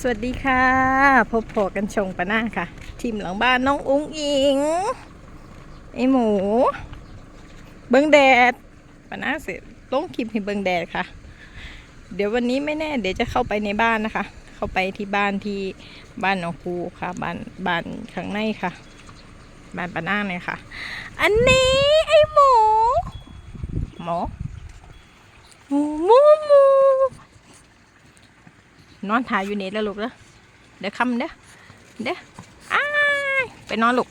สวัสดีค่ะ พบพอกันชงปะหน้าค่ะ ทีมหลังบ้านน้องอุ้งอิงไอหมู เบิงแดดปะหน้าเสร็จลงคลิปให้เบิงแดดค่ะ เดี๋ยววันนี้ไม่แน่เดี๋ยวจะเข้าไปในบ้านนะคะ เข้าไปที่บ้านที่บ้านน้องภูค่ะ บ้านบ้านข้างในค่ะ บ้านปะหน้าเนี่ยค่ะ อันนี้ไอหมูหมูหมูหมูหมู นอนถ่ายอยู่เนี่แล้วลูกเด้อเดี๋ยวคำเด้อเด้ออ้ายไปนอนลูก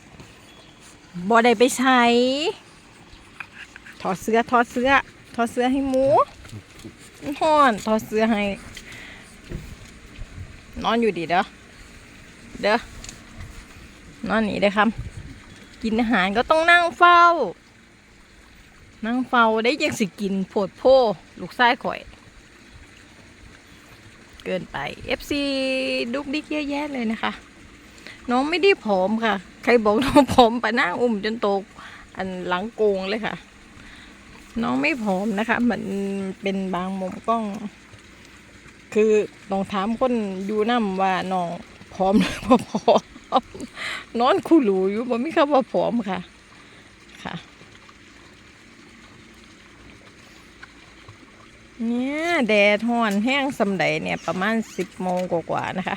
บ่ได้ไปใช้ถอดเสื้อถอดเสื้อถอดเสื้อให้หมูฮ้อนถอดเสื้อให้ นอนอยู่ดีเด้อเด้อนอนนี่เด้อคำกินอาหารก็ต้องนั่งเฝ้า นั่งเฝ้าได้ยังสิกินโผดโพลูกไส้ข่อย เกินไป FC ดุกดิกเยอะแยะเลยนะคะ น้องไม่ได้ผอมค่ะ ใครบอกน้องผอมปะหน้าอุ้มจนตกอันหลังโกงเลยค่ะ น้องไม่ผอมนะคะมันเป็นบางมุมกล้อง คือต้องถามคนอยู่น้ำว่าน้องผอมหรือบ่ผอมนอนคู่หลูอยู่บ่มีคำว่าผอมค่ะ เนี่ยแดดฮ้อนแห้งสำใดเนี่ยประมาณสิบโมงกว่าๆนะคะ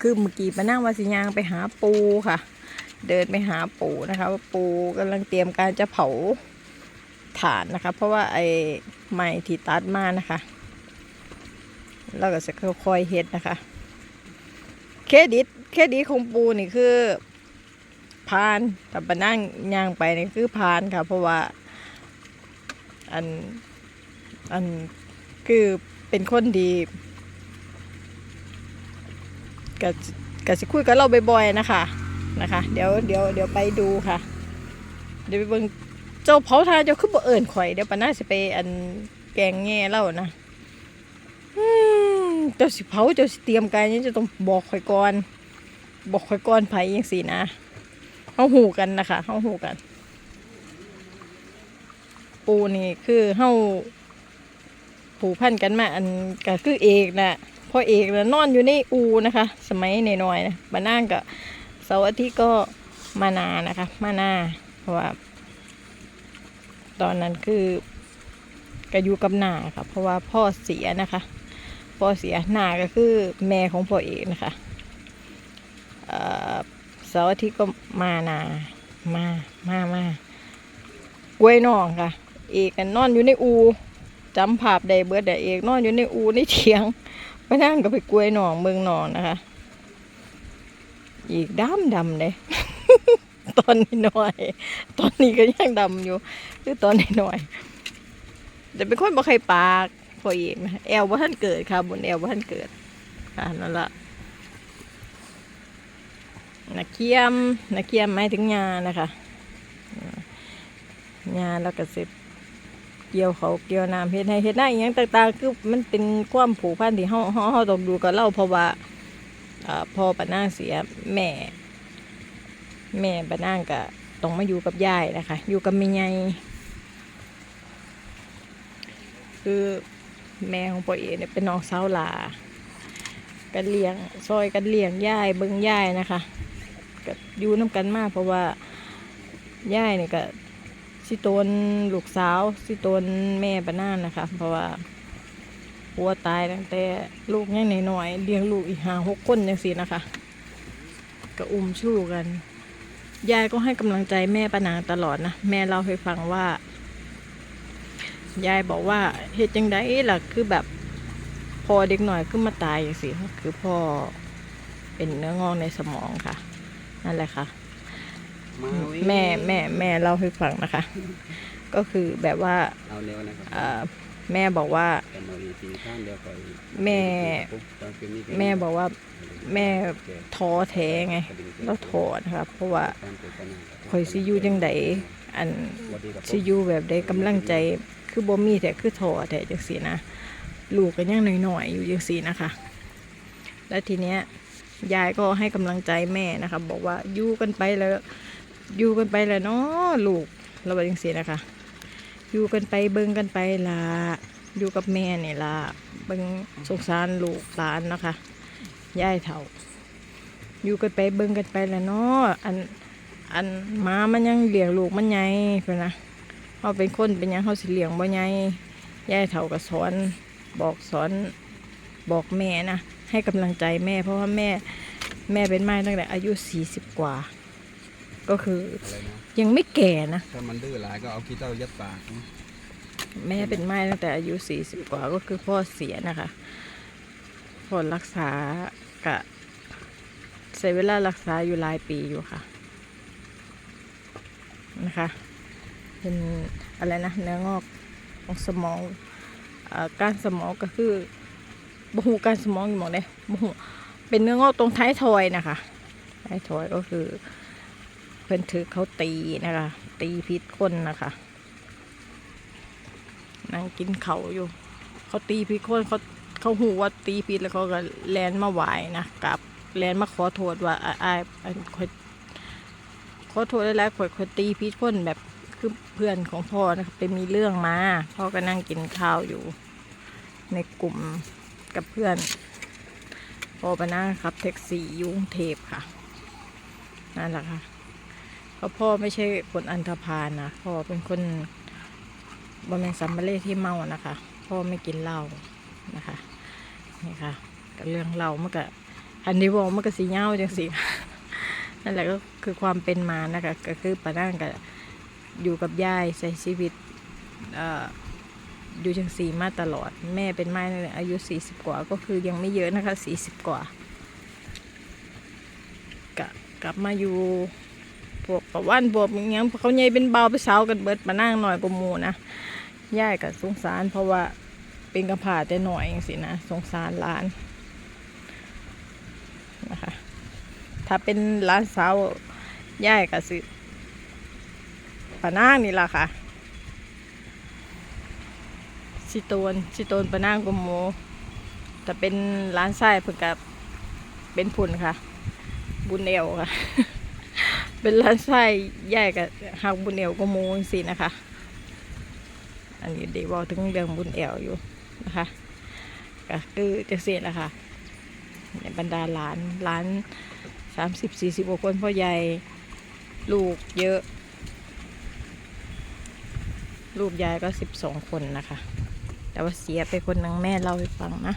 คือเมื่อกี้มานั่งวาสิยางไปหาปูค่ะ เดินไปหาปูนะคะว่าปูกำลังเตรียมการจะเผาถ่านนะคะ เพราะว่าไอ้ไม้ที่ตัดมานะคะเราก็จะค่อยๆเฮ็ดนะคะ เครดิตเครดิตของปูนี่คือพานแต่มานั่งยางไปนี่คือพานค่ะ เพราะว่าอัน อันคือเป็นคนดีก็ก็สิคุยกับเราบ่อยๆนะคะนะคะ เดี๋ยวเดี๋ยวเดี๋ยวไปดูค่ะ เดี๋ยวไปเบิ่งเจ้าเผาทานเจ้าคือบ่เอิญข่อยเดี๋ยวปาน่าสิไปอันแกงแง่เล่านะอืมเจ้าสิเผาเจ้าสิเตรียมการนี้จะต้องบอกข่อยก่อน บอกข่อยก่อนไผ่ยังสินะเฮาหูกันนะคะเฮาหูกัน ปูนี่คือเฮา ผูกพันกันมาอันก็คือเอกนะพ่อเอกนะนอนอยู่ในอูนะคะ สมัยนน้อยๆนะมานั่งก็เสาร์อาทิตย์ก็มานานะคะ มานาเพราะว่า ตอนนั้นคือก็อยู่กับนาค่ะ เพราะว่าพ่อเสียนะคะ พ่อเสียนาก็คือแม่ของพ่อเอกนะคะเอ่อเสาร์อาทิตย์ก็มานามา มามากล้วยนองค่ะ เอกกันนอนอยู่ในอู จำภาพได้เบิดแต่เอกนอนอยู่ในอูในเถียงไปนั่งก็ไปกล้วยหนองเมืองนอนนะคะ อีกดำดำเลยตอนนี้หน่อย ตอนนี้ก็ยังดำอยู่คือตอนนี้หน่อยแต่เป็นคนบ่ใครปากพอเอกนะแอลว่าท่านเกิดค่ะบนแอลว่าท่านเกิดค่ะนั่นละนักเคียมนักเคียมหมายถึงงานนะคะงานแล้วก็เสร็จ เกี่ยวเขาเกี่ยวน้ำเฮ็ดให้เฮ็ดได้อหยังต่างๆ คือมันเป็นความผูกพันที่เฮาเฮาเฮาต้องดูกับเราเพราะว่าพ่อปะนางเสียแม่ แม่ปะนางก็ต้องมาอยู่กับยายนะคะ อยู่กับแม่ใหญ่คือแม่ของพ่อเอเนี่ยเป็นน้องสาวหลากันเลี้ยงซอยกันเลี้ยงยายเบิ่งยายนะคะก็อยู่น้กันมากเพราะว่ายายเนี่ยก็ สิตนลูกสาว สิตนแม่ปะนานนะคะ เพราะว่าผัวตายตั้งแต่ลูกยังน้อยเลี้ยงลูกอีกห้าหกคนอยังสินะคะ ก็อุ้มชู้กัน ยายก็ให้กำลังใจแม่ปะนางตลอดนะ แม่เล่าให้ฟังว่า ยายบอกว่าเหตุจังไดล่ะคือแบบพอเด็กหน่อยขึ้นมาตายอย่างสิคือพ่อเป็นเนื้องอกในสมองค่ะ นั่นแหละค่ะ แม่แม่แม่เล่าให้ฟังนะคะ ก็คือแบบว่าเอาเร็วนะครับเอ่อแม่บอกว่าแต่มาอีกทีข้างเดียวก่อนแม่ตอนคืนนี้แม่บอกว่าแม่ท้อแท้ไงแล้วท้อนะคะเพราะว่าคอยซิอยูจังใดอันซิอยูแบบได้กำลังใจคือบ่มีแต่คือท้อแต่จังสีนะลูกก็ยังน้อยๆอยู่จังสีนะคะ แล้วทีเนี้ยยายก็ให้กำลังใจแม่นะคะ บอกว่าอยู่กันไปแล้ว อยู่กันไปแหล้วเนาะลูกเราบอกจังสีนะคะ อยู่กันไปเบิ่งกันไปละอยู่กับแม่เนี่ยละเบิ่งสงสารลูกหลานนะคะยายเฒ่า อยู่กันไปเบิ่งกันไปแหล้วเนาะอันอันหมามันยังเลี้ยงลูกมันใหญ่เพิ่นนะเฮาเป็นคนเป็นยังเฮาสิเลี้ยงบ่ใหญ่ยายเฒ่าก็สอนบอกสอนบอกแม่นะให้กำลังใจแม่เพราะว่าแม่แม่เป็นไม้ตั้งแต่อายุ40กว่า ก็คืออะไรนะยังไม่แก่นะ ถ้ามันดื้อหลายก็เอาขี้เต้ายัดปากนะแม่เป็นไม้ตั้งแต่อายุ 40 กว่าก็คือพ่อเสียนะคะพ่อรักษากะใช้เวลารักษาอยู่หลายปีอยู่ค่ะ นะคะ เป็นอะไรนะเนื้องอกของสมองอาการสมองก็คือบหูการสมองอยู่หมองเด้บหูเป็นเนื้องอกตรงท้ายทอยนะคะท้ายทอยก็คือ เพิ่อนถือเขาตีนะคะ ตีพิษคนนะคะนั่งกินเขาวอยู่ เขาตีพิษคนเขาเขาหูว่าตีพิษแล้วเขาก็แลนมาไหวนะกลับแลนมาขอโทษว่าอ้าอ้าอันคอยขอโทษได้แล้วคอยคอยตีพิษคนแบบคือเพื่อนของพ่อนะครับไปมีเรื่องมาพ่อก็นั่งกินข้าวอยู่ ในกลุ่มกับเพื่อนพ่อไปนั่งขับแท็กซี่ยุ่งเทพค่ะนั่นแหละค่ะ ราะพ่อไม่ใช่คนอันธพาลนะพ่อเป็นคนบะแมนซัมเบเล่ที่เมานะคะ พ่อไม่กินเหล้านะคะนี่ค่ะก็เรื่องเหล้ามันก็อันนี้บอกมันก็สีเงาจังสินั่นแหละก็คือความเป็นมานะคะก็คือปานั่งกับอยู่กับยายใช้ชีวิตอยู่จังสีมาตลอด แม่เป็นไม้อายุสี่สิบกว่าก็คือยังไม่เยอะนะคะสี่สิบกว่า กลับมาอยู่ พวกประวันพวกอหยังเงี้ยเขาใหญ่เป็นเบาไปสากันเบิดมานั่งหน่อยกว่าหมูนะย่ายกับสงสาร เพราะว่าเป็นกระผาแต่หน่อยเองสินะสงสารหลานนะคะถ้าเป็นหลานสาวย่ายกับสิปะนางนี่ล่ะค่ะสิโตนสิโตนปะนางกุมโมแต่เป็นหลานชายเพิ่นกับเป็นผุนค่ะ บุญเอวค่ะ เป็นหลานชายย่ายกับหักบุญเอวกุมโมงสินะคะ อันนี้เด็กบอกถึงเรื่องบุญแอวอยู่นะคะก็คือจะเสียแหละค่ะในบรรดาหลานหลานสามสิบสี่สิบกว่าคนพ่อใหญ่ลูกเยอะ ลูกยายก็สิบสองคนนะคะ แต่ว่าเสียไปคนนึ่งแม่เล่าให้ฟังนะ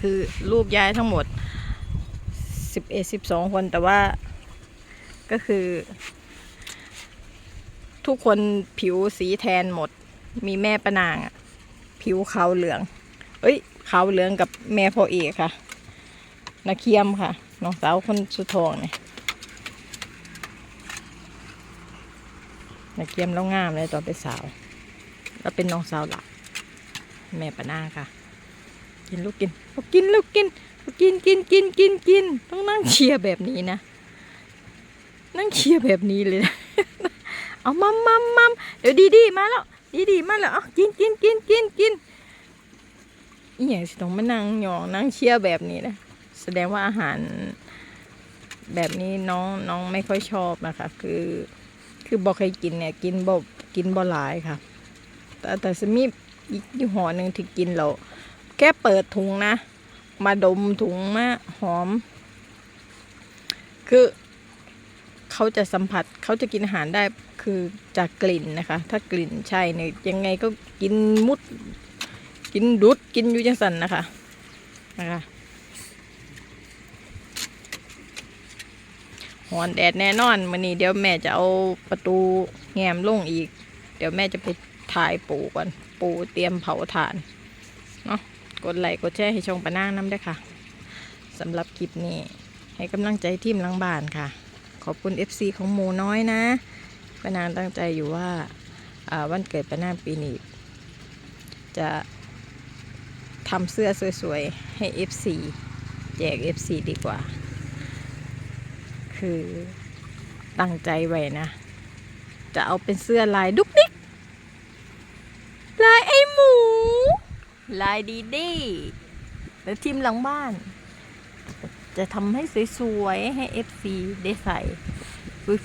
คือลูกยายทั้งหมด สิบเอ็ดสิบสองคนแต่ว่าก็คือ ทุกคนผิวสีแทนหมด มีแม่ปนางอะผิวขาวเหลือง เอ้ยขาวเหลืองกับแม่พ่อเอกค่ะนาเคียมค่ะน้องสาวคนสุดทองเนี่ยนาเคียมแล้วงามเลยตอนเป็นสาว แล้วเป็นน้องสาวหลักแม่ปนางค่ะ กินลูกกินลูกกินลูกกินลูกกินกินกินกินกินต้องนั่งเชียร์แบบนี้นะ นั่งเชียร์แบบนี้เลยนะเอามัมมัมมัมเดี๋ยวดีดีมาแล้วดีดีมาแล้วเอกินกินกินกินกินอีอย่างสิต้องมานั่งหยองนั่งเชียร์แบบนี้นะแสดงว่าอาหารแบบนี้น้องน้องไม่ค่อยชอบนะคะ คือ คือบอกเคยกินเนี่ย กินบ่กินบ่หลายค่ะ แต่แต่สมีอีกยี่ห้อหนึ่งที่กินเรา แค่เปิดถุงนะ มาดมถุงมาหอม คือเขาจะสัมผัสเขาจะกินอาหารได้คือจากกลิ่นนะคะ ถ้ากลิ่นใช่เนี่ยยังไงก็กินมุด กินดุดกินอยู่จังสันนะคะนะคะหอนแดดแน่นอนวันนี้เดี๋ยวแม่จะเอาประตูแง้มลงอีก เดี๋ยวแม่จะไปถ่ายปูก่อน ปูเตรียมเผาถ่านเนาะ กดไลค์กดแชร์ให้ช่องปะนางน้ำด้วยค่ะสำหรับคลิปนี้ ให้กำลังใจทีมลังบานค่ะ ขอบคุณ FC ของหมูน้อยนะปานางตั้งใจอยู่ว่าาวันเกิดปานางปีนี้จะทำเสื้อสวยๆ ให้ FC แจก FC ดีกว่า คือตั้งใจไว้นะ จะเอาเป็นเสื้อลายดุกดิกลายไอหมู ลายดีดีแล้วทีมหลังบ้าน จะทำให้สวยๆ ให้ FC ได้ใส่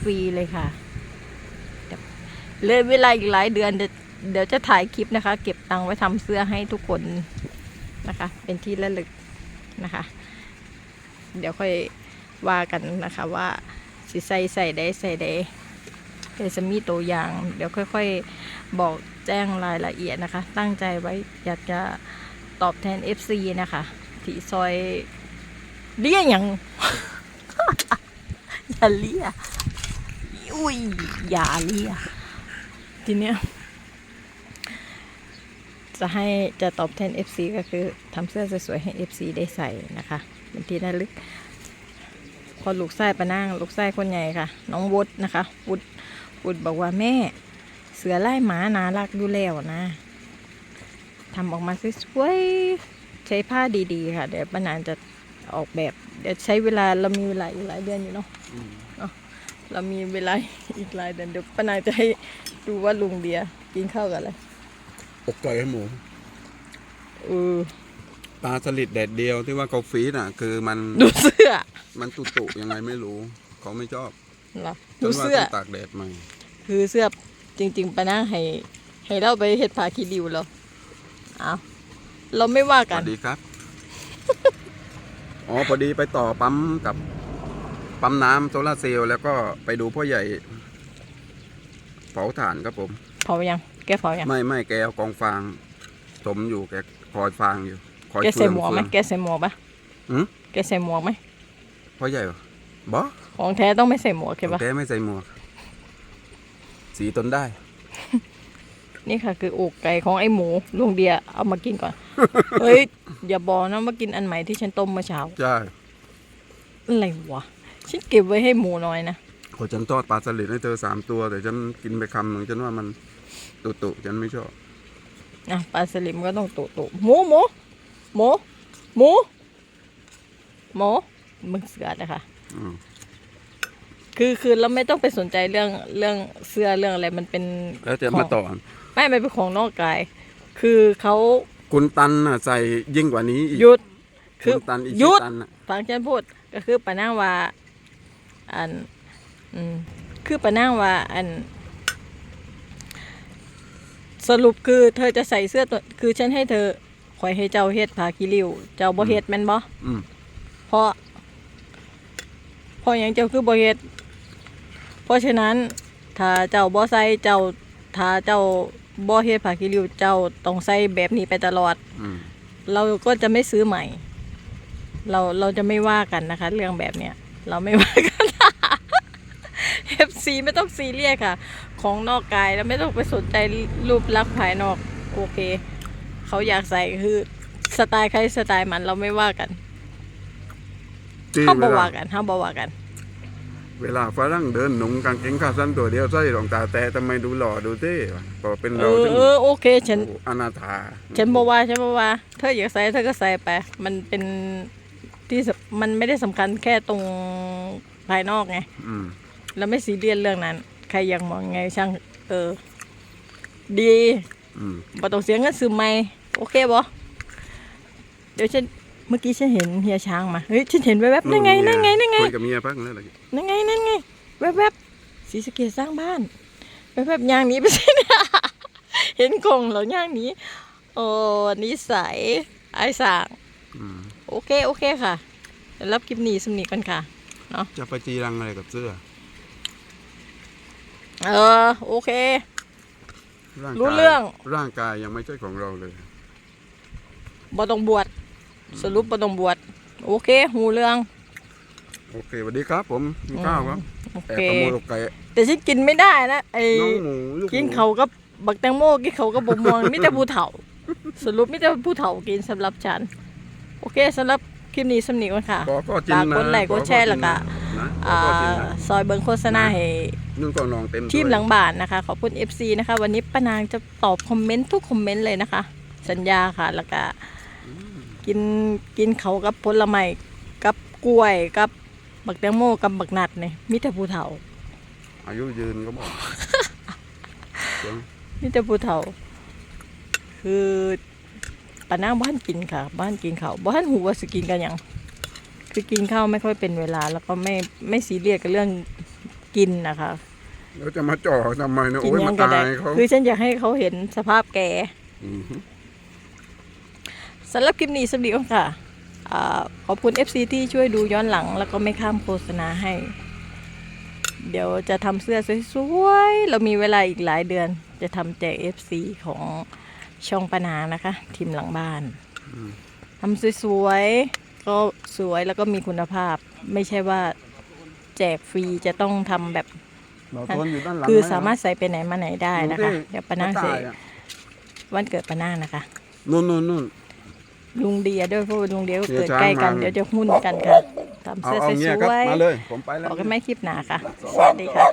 ฟรีๆเลยค่ะเดี๋ยวเลยเวลาอีกหลายเดือน เดี๋ยวจะถ่ายคลิปนะคะ เก็บตังค์ไว้ทำเสื้อให้ทุกคนนะคะ เป็นที่ระลึกนะคะ เดี๋ยวค่อยว่ากันนะคะว่าสิใส่ใส่ได้ใส่ได้ เดี๋ยวจะมีตัวอย่าง เดี๋ยวค่อยๆ บอกแจ้งรายละเอียดนะคะ ตั้งใจไว้อยากจะตอบแทน FC นะคะที่ซอยเลี่ยอย่าง อย่าเลี่ยอุ้ย อย่าเลี่ยทีเนี้ยจะให้จะตอบแทน FC ก็คือทำเสื้อสวยๆให้ FC ได้ใส่นะคะเป็นที่ระลึก พอลูกไส้ปะนั่งลูกไส้คนใหญ่ค่ะ น้องวุฒนะคะวุฒ วุฒบอกว่าแม่ เสือไล่หมานารักดูแล้วนะทำออกมาสวยๆใช้ผ้าดีๆ ค่ะเดี๋ยวป้านานจะออกแบบ เดี๋ยวใช้เวลาเรามีเวลาอีกหลายเดือนอยู่เนาะอืมเรามีเวลาอีกหลายเดือนเดี๋ยวป้านานจะให้ดูว่าลุงเดียกินข้าวกับอะไรอกไก่ให้หมูเออปลาสลิดแดดเดียวที่ว่าเขาฟีดอะ คือมันดูเสื้อ มันตุตุยังไงไม่รู้ เขาไม่ชอบ เหรอฉัดูนว่าเสื้อต้องตากแดดใหม่คือเสื้อจริงๆปะนะให้ ให้เราไปเฮ็ดผ้าคีริวแล้วเอาเราไม่ว่าสกัน วัสดีครับ อ๋อพอดีไปต่อปั๊มกับปั๊มน้ำโซลาร์เซลล์แล้วก็ไปดูพ่อใหญ่ เผาถ่านครับผม เผายัง แกเผายัง ไม่ไม่แกเอากองฟางสมอยู่แกคอยฟางอยู่ คอยแกเฟืใส่องหมวกไหมเฟืองแกใส่หมวกปะหืมแกใส่หมวกไหมพ่อใหญ่เหรอบ่ ของแท้ต้องไม่ใส่หมวกใช่ปะแกไม่ใส่หมวก สีตนได้ นี่ค่ะ คืออกไก่ของไอ้หมูลุงเดียเอามากินก่อน เฮ้ย อย่าบอกนะมากินอันใหม่ที่ฉันต้มเมื่อเช้า ใช่อะไรวะ ฉันเก็บไว้ให้หมูน้อยนะพอฉันทอดปลาสลิดให้เธอสามตัว แต่ฉันกินไปคำหนึ่งฉันว่ามันตุตุฉันไม่ชอบอะปลาสลิมก็ต้องตุตุหมูหมูหมูหมูหมูมึงเสือนะคะ อืม คือคือเราไม่ต้องไปสนใจเรื่องเรื่องเสื้อเรื่องอะไรมันเป็นแล้วจะขมาองต่อ ไม่ไม่เป็นของนอกกาย คือเขาคุณตันน่ะใส่ยิ่งกว่านี้อีกหยุด คืคุอณตันอีกหยุด ตันน่ะฟังฉันพูดก็คือปะนั่งว่าอันอืมคือปะนั่งว่าอัน สรุปคือเธอจะใส่เสื้อตัวคือฉันให้เธอคอยให้เจ้าเฮ็ดผ้าคีริ้วเจ้าบ่เฮ็ดแม่นบ่อืมเพราะเพราะหยังเจ้าคือบ่เฮ็ดเพ ราะฉะนั้นถ้าเจ้าบ่ใส่เจ้าถ้าเจ้าบ่เฮ็ดผ้าคีริ้วเจ้าต้องใส่แบบนี้ไปตลอด อืมเราก็จะไม่ซื้อใหม่ เราเราจะไม่ว่ากันนะคะ เรื่องแบบเนี้ยเราไม่ว่ากัน FC ไม่ต้องซีเรียสค่ะ ของนอกกายแล้วไม่ต้องไปสนใจรูปลักษณ์ภายนอก โอเค เขาอยากใส่คือสไตล์ใครสไตล์มันเราไม่ว่ากันที่ห้ามเวบ่ลาว่ากันห้ามบ่ว่ากัน เวลาฝรั่งเดินหนุ่มกางเกงขาสั้นตัวเดียวใส่รองตาแต่ทำไมดูหล่อดูเท่วะพอเป็นเอเราอถึงเออโอเคฉันโอ้อนาถาฉันบอกว่าฉันบอกว่าเธออยากใส่เธอก็ใส่ไป มันเป็นที่สำมันไม่ได้สำคัญแค่ตรงภายนอกไง อืมเราไม่ซีเรียสเรื่องนั้น ใครอยากมองไงช่าง เออ ดีอืมบ่ต้องเสียเงินซื้อใหม่ โอเคบ่เดี๋ยวฉัน เมื่อกี้ฉันเห็นเฮียช้างมา เฮ้ยฉันเห็นแวบๆนั่นไงนั่นไงนั่นไงคุยกับเมียพักนั่นแหละนั่นไงนั่นไงแวบๆสีสะเกตสร้างบ้านแวบๆย่างหนี้ไปสิเห็นกล่องเหรอย่างหนี้ โอ้นิสัยไอ้สร้างอืมโอเคโอเคค่ะเดี๋ยวรับคลิปนี้สำนีกันค่ะจะไปจีรังอะไรกับเสื้อ เออโอเคร่างกายรู้เรื่องร่างกายยังไม่ใช่ของเราเลยบ่ต้องบวช สรุปบ่ต้องบวชโอเคหูเรื่อง โอเคสวัสดีครับผมกินข้าวครับโอแอบเค ขโมยอกไก่แต่ฉันกินไม่ได้นะไอ้น้องหมูลูกหมูกินเขากับบักแตงโมกินเขากับบกม่วงมีแต่ผู้เฒ่า สรุปมีแต่ผู้เฒ่ากินสำหรับฉัน โอเคสำหรับคลิปนี้สำนีกันค่ะ ขอก็จินฝากนะกดไลค์กดแชร์แล้วก็ นะขออ่าก็จินนะซอยเบิงโฆษณาให้นุ่นก็นองเต็มทีมถ้วยหลังบ้านนะคะ ขอบคุณ FC นะคะ วันนี้ป้านางจะตอบคอมเมนต์ทุกคอมเมนต์เลยนะคะ สัญญาค่ะ แล้วก็ กินกินเขาวกับผลไม้กับกล้วยกับบักแตงโมกับบักนัดเนี่ยมีแต่ผู้เฒ่าอายุยืนก็บอกเสียงมีแต่ผู้เฒ่าคือป้านางบ้านกินค่ะ บ้านกินข้าวบ้านหูว่าสกินกันหยังคือกินข้าวไม่ค่อยเป็นเวลา แล้วก็ไม่ไม่ซีเรียสกับเรื่องกินนะคะแล้วจะมาจ่อทำไมเนะกินโอ้ยหยัมางก็ตาได้ยเขาคือฉันอยากให้เขาเห็นสภาพแกอือฮึ สำหรับคลิปนี้สวัสดีค่ะอ่าขอบคุณ FC ที่ช่วยดูย้อนหลัง แล้วก็ไม่ข้ามโฆษณาให้ เดี๋ยวจะทำเสื้อสวยๆ เรามีเวลาอีกหลายเดือน จะทำแจก FC ของช่องปนานะคะ ทีมหลังบ้านทำสวยๆ ก็สวยแล้วก็มีคุณภาพ ไม่ใช่ว่าแจกฟรีจะต้องทำแบบเราทนอยู่ด้านหลังคือไหสามารถใส่ไปไหนมาไหนได้นะคะ เดี๋ยวปานาใส่วันเกิดปานานะคะนู่นนู่นนู่น ลุงเดียด้วยเพราะว่าลุงเดียก็เดี๋ยวเกิดใกล้กันช้างมาเดี๋ยวจะหุ้นกันค่ะทำเอาเสื้อเอาสเงี้ยครับวยมาเลยผมไปๆแล้ว บอกกันไม่คลิปหนาค่ะ สวัสดีค่ะ